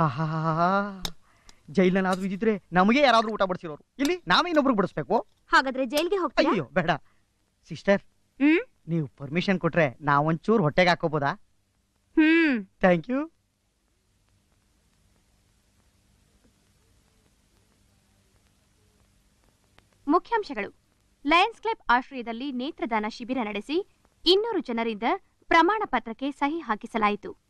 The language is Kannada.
ಆಹಾ. ಜೈಲನ್ನಾದ್ರೂ ಇದ್ರೆ ನಮಗೆ ಯಾರಾದ್ರೂ ಊಟ ಬಡಿಸಿರೋರು. ಇಲ್ಲಿ ನಾವೇ ಇನ್ನೊಬ್ರು ಬಡಿಸ್ಬೇಕು. ಹಾಗಾದ್ರೆ ಜೈಲ್ಗೆ ಹೋಗ್ತಾ ಅಯ್ಯೋ ಬೇಡ. ಸಿಸ್ಟರ್ ಹ್ಮ್? ನೀವು ಪರ್ಮಿಷನ್ ಕೊಟ್ರೆ ನಾವೊಂಚೂರು ಹೊಟ್ಟೆಗೆ ಹಾಕೋಬೋದಾ? ಹ್ಮ್. ಥ್ಯಾಂಕ್ ಯು ಮುಖ್ಯಾಂಶಗಳು. ಲಯನ್ಸ್ ಕ್ಲಬ್ ಆಶ್ರಯದಲ್ಲಿ ನೇತ್ರದಾನ ಶಿಬಿರ ನಡೆಸಿ ಇನ್ನೂರು ಜನರಿಂದ ಪ್ರಮಾಣ ಪತ್ರಕ್ಕೆ ಸಹಿ ಹಾಕಿಸಲಾಯಿತು.